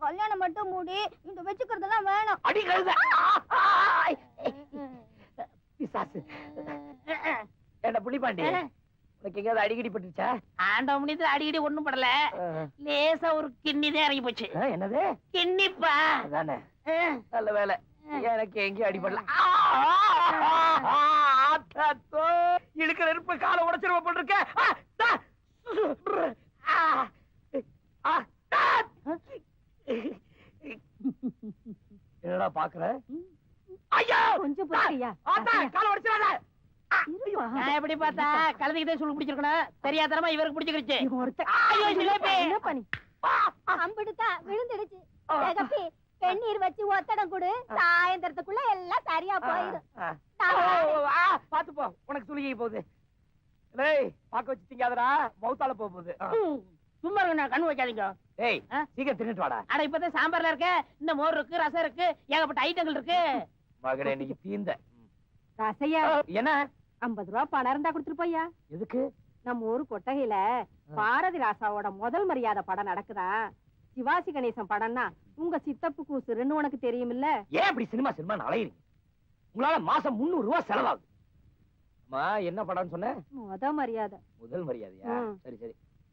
கல்யாணம் மட்டும் மூடி இந்த வச்சுக்கிறதெல்லாம் வேணும். அடி கழுத. பிசாசு. என்ன புள்ளிப்பாண்டி? உனக்கு எங்கேயாவது அடிக்கடி பட்டுச்சா ஆண்ட முடிந்து அடிக்கடி ஒண்ணும் படல. லேசா ஒரு கிண்ணி தான் இறங்கி போச்சு. என்னது? கிண்ணிப்பா. அஹ், நல்ல வேலை. எனக்கு எங்கேயும் அடிபடல இழுக்கிற நெருப்பு காலை உடைச்சிருவ போட்டிருக்க. என்னடா பாக்குற? ஐயா! கொஞ்சம் ஐயா கால உடைச்சிடாத. நான் பார்த்தா கலந்துக்கிட்டே பிடிச்சிருக்கணும் தெரியாதனமா இவருக்கு பிடிச்சிருச்சு. ஐயோ ஜிலேபி விழுந்துடுச்சு. ஜெகப்பி வச்சு ஒத்தடம் கொடு. சாயந்தரத்துக்குள்ள எல்லாம் சரியா போயிடும். பாத்து போ. உனக்கு சுழுகி போகுது. பாக்க வச்சுட்டீங்க அதரா மௌத்தால போகுது. சும்மா இருங்க கண்ணு வைக்காதீங்க? சீக்கிரம் தின்னுட்டு வாடா. அட இப்பதான் சாம்பார்ல இருக்க இந்த மோர் இருக்கு ரசம் இருக்கு ஏகப்பட்ட ஐட்டங்கள் இருக்கு. மகனே தீந்த. ரசையா? என்ன? ஐம்பது ரூபா பணம் இருந்தா கொடுத்துட்டு போய்யா. எதுக்கு? நம்ம ஊரு கொட்டகையில பாரதி ராசாவோட முதல் மரியாதை படம் நடக்குதா? சிவாஜி கணேசன் படம்னா உங்க சித்தப்பு கூசுருன்னு உனக்கு தெரியுமில்ல? ஏன் இப்படி சினிமா சினிமா அலையுறீங்க? உங்களால மாசம் முந்நூறு ரூபாய் செலவாகுது. அம்மா என்ன படம்னு சொன்ன? முத மரியாதை. முதல் மரியாதையா. சரி சரி.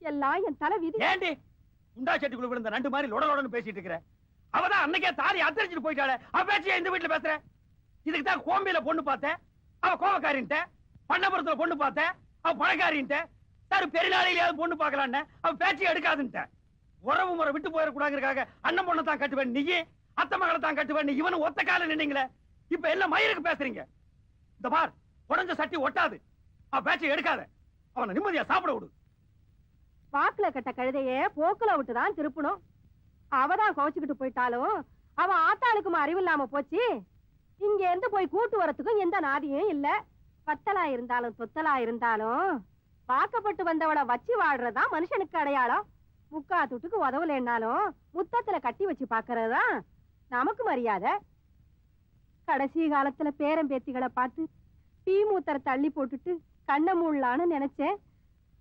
எல்லாம் என் தலை விதி ஏண்டி? குண்டா செட்டிக்குள்ள விழுந்த நண்டு மாதிரி லொடலொடன்னு பேசிட்டு இருக்கிற. அவதான் அன்னைக்கே தாலி அத்தரிச்சிட்டு போயிட்டாளே. அவ பேச்சியா இந்த வீட்டுல பேசுற. இதுக்கு தான் கோம்பியில பொண்ணு பார்த்தேன். அவ கோவக்காரின்ட்ட. பண்ணபுரத்துல பொண்ணு பார்த்தேன். அவ பணக்காரின்ட்ட. சார் பெருநாளையிலேயாவது பொண்ணு பார்க்கலான்னு. அவ பேச்சு எடுக்காதுன்ட்ட. உறவு முறை விட்டு போயிடக்கூடாதுக்காக அண்ணன் பொண்ணை தான் கட்டுவேன். நீ அத்தை மகளை தான் கட்டுவேன். நீ இவனு ஒத்த கால நின்னீங்களே. இப்ப எல்லாம் மயிருக்கு பேசுறீங்க? இந்த பார் உடஞ்ச சட்டி ஒட்டாது. அவ பேச்சை எடுக்காத. அவனை நிம்மதியா சாப்பிட விடு. வாக்குல கட்ட கழுதைய போக்குல விட்டுதான் திருப்பணும். அவதான் கோச்சுக்கிட்டு போயிட்டாலும் அவ ஆத்தாளுக்கும் அறிவு இல்லாம போச்சு. இங்க இருந்து போய் கூட்டு வரத்துக்கும் எந்த நாதியும் இல்ல. பத்தலா இருந்தாலும் தொத்தலா இருந்தாலும் பார்க்கப்பட்டு வந்தவளை வச்சு வாடுறதா மனுஷனுக்கு அடையாளம். முக்கா துட்டுக்கு உதவலைன்னாலும் முத்தத்துல கட்டி வச்சு பாக்குறதுதான் நமக்கு மரியாதை. கடைசி காலத்துல பேரம்பேத்திகளை பார்த்து டீ மூத்தரை தள்ளி போட்டுட்டு கண்ணை மூடலான்னு நினைச்சேன்.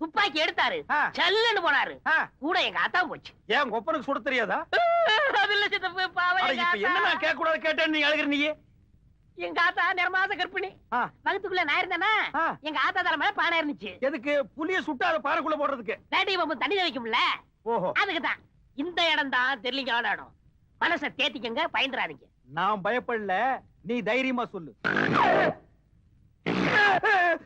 துப்பாக்கி எடுத்தாரு. சல்லுன்னு போனாரு. கூட எங்க ஆத்தா போச்சு. ஏன் கொப்பனுக்கு சுட தெரியாதா? அது இல்ல சித்தப்பு பாவம் அட, எங்க இப்ப என்ன. நான் கேட்க கூடாது கேட்டேன்னு நீ அழுகிற நீ எங்க ஆத்தா நிறமாச கற்பிணி. வகுத்துக்குள்ள நான் இருந்தேனா. எங்க ஆத்தா தலை மேல பானை இருந்துச்சு. எதுக்கு? புளிய சுட்டு அதை பாறைக்குள்ள போடுறதுக்கு. வேட்டை பம்பு தண்ணி வைக்கும்ல ஓஹோ. அதுக்கு தான் இந்த இடம் தான் தெரியலிங்கான இடம் மனசை தேத்திக்கங்க பயந்துறாதீங்க நான் பயப்படல. நீ தைரியமா சொல்லு.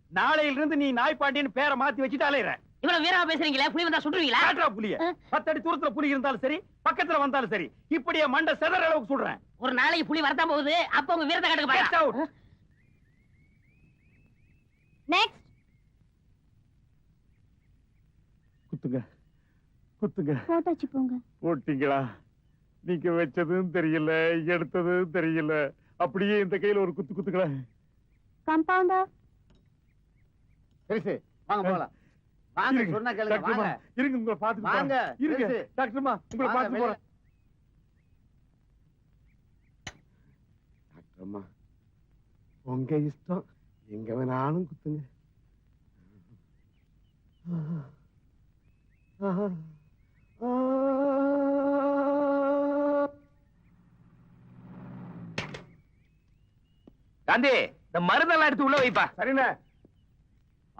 நாளையில இருந்து நீ நாய் பாண்டியன்னு பேரை மாத்தி வச்சுட்டு அலையிற. இவ்வளவு வீரமா பேசுறீங்களா? புலி வந்தா சுட்டுருவீங்களா? காட்டுறா புலிய. பத்தடி தூரத்துல புலி இருந்தாலும் சரி பக்கத்துல வந்தாலும் சரி இப்படியே மண்டை செதற அளவுக்கு சொல்றேன் ஒரு நாளைக்கு புலி வரத்தான் போகுது. அப்ப உங்க வீரத்தை கட்டுக்க out. நெக்ஸ்ட் குத்துங்க. குத்துங்க. போட்டாச்சு போங்க. போட்டீங்களா? நீங்க வச்சதும் தெரியல எடுத்ததும் தெரியல. அப்படியே இந்த கையில ஒரு குத்து குத்துங்களேன். கம்பவுண்டா பெருசு. வாங்க போலாம் வாங்க இருங்க. சொன்ன கேளுங்க. டாக்டர்மா, வாங்க. இருங்க உங்களை பாத்துட்டு வாங்க போறேன். இருங்க பெருசு. டாக்டர்மா உங்களை வாங்க, பாத்து வெளிய. போறேன். டாக்டர்மா உங்க இஷ்டம். எங்க வேணாலும் குத்துங்க. காந்தி இந்த மருந்தெல்லாம் எடுத்து உள்ள வைப்பா. சரிண்ணே.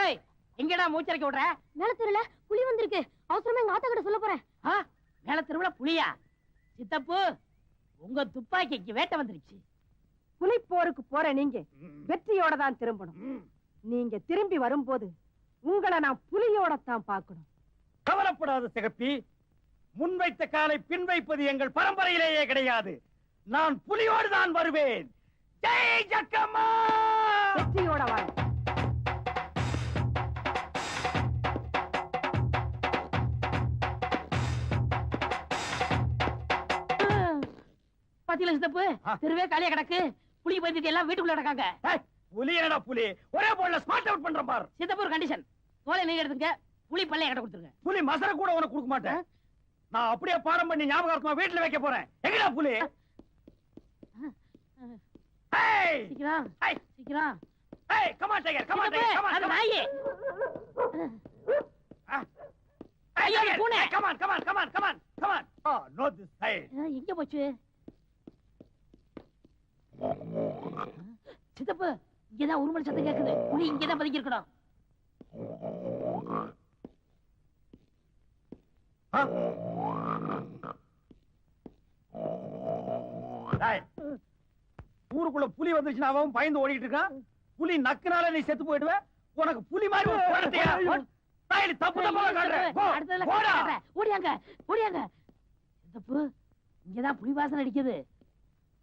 ஏய், எங்கடா மூச்சரைக்க விடுற? நிலத்தூர்ல புலி வந்திருக்கு. அவசரமா எங்க ஆத்தா கிட்ட சொல்ல போறேன். திருவிழா புலியா? சித்தப்பு உங்க துப்பாக்கிக்கு வேட்டை வந்துருச்சு. புலி போருக்கு போற நீங்க வெற்றியோட தான் திரும்பணும். நீங்க திரும்பி வரும்போது உங்களை நான் புலியோட தான் பார்க்கணும். கவலைப்படாத சிகப்பி முன்வைத்த காலை பின் வைப்பது எங்கள் பரம்பரையிலேயே கிடையாது. நான் புலியோடு தான் வருவேன். ஜெய் ஜக்கம்மா! வெற்றியோட வாங்க பாத்தீங்களா சித்தப்பு ஆ. தெருவே காலியா கிடக்கு. புலி பந்திட்டு எல்லாம் வீட்டுக்குள்ள கிடக்காங்க. ஏய், புலி என்னடா புலி? ஒரே போல ஸ்மார்ட் அவுட் பண்றேன் பார். சித்தப்பு ஒரு கண்டிஷன் தோலை நீங்க எடுத்துங்க புலி பல்ல என்கிட்ட கொடுத்துருங்க. புலி மசர கூட உனக்கு கொடுக்க மாட்டேன். நான் அப்படியே பாடம் பண்ணி ஞாபகார்த்தமா வீட்டுல வைக்க போறேன். எங்கடா புலி? சீக்கிரம். சீக்கிரம். ஏய் come on tiger come on சித்தப்பு, டைகர் கம் அது நாயே. ஐயோ, பூனை. Come on come on come on come on come on oh no this side ஆ, எங்க போச்சு? சித்தப்பு இங்கதான் உருமல் சத்தம் கேக்குது. புலி இங்கதான் பதுங்கி இருக்கணும் ஊருக்குள்ள புலி வந்துருச்சுன்னா அவன் பயந்து ஓடிட்டு இருக்கான். புலி நக்குனால நீ செத்து போயிடுவ. உனக்கு புலி மாதிரி தப்பு தப்பா காட்டுறேன். ஓடியாங்க ஓடியாங்க சித்தப்பு இங்கதான் புலி வாசனை அடிக்குது.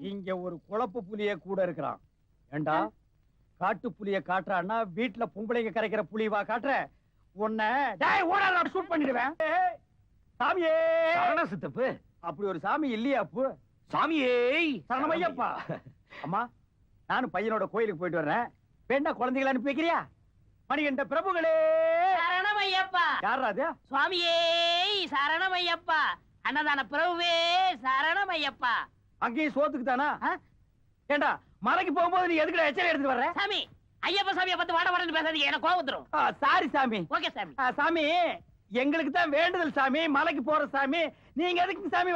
இங்க ஒரு குழப்பு புலிய கூட இருக்கிறான். ஏண்டா? காட்டு புலிய காட்டுறான்னா வீட்டுல பொம்பளைங்க கரைக்கிற புலிவா காட்டுற. உன்னை ஷூட் பண்ணிடுவேன். சாமியே. சித்தப்பு. அப்படி ஒரு சாமி இல்லையா அப்பு? சாமியே. சரணமையப்பா அம்மா நானும் பையனோட கோயிலுக்கு போயிட்டு வர்றேன். வேண்டா குழந்தைகளை அனுப்பி வைக்கிறியா? மணிகண்ட பிரபுகளே. சரணம் ஐயப்பா. யாரா அது? சுவாமியே சரணம் ஐயப்பா. அன்னதான பிரபுவே சரணம் ஐயப்பா. அங்கேயும் சோத்துக்கு தானா? ஏண்டா மலைக்கு போகும்போது நீ எதுக்குடா எச்சரிக்கை எடுத்து வர்ற? சாமி ஐயப்ப சாமியை பார்த்து வாட வாடன்னு பேசாதீங்க எனக்கு கோவம் வந்துரும். சாரி சாமி. ஓகே சாமி. சாமி எங்களுக்கு தான் வேண்டுதல் சாமி மலைக்கு போற சாமி. நீங்க எதுக்கு சாமி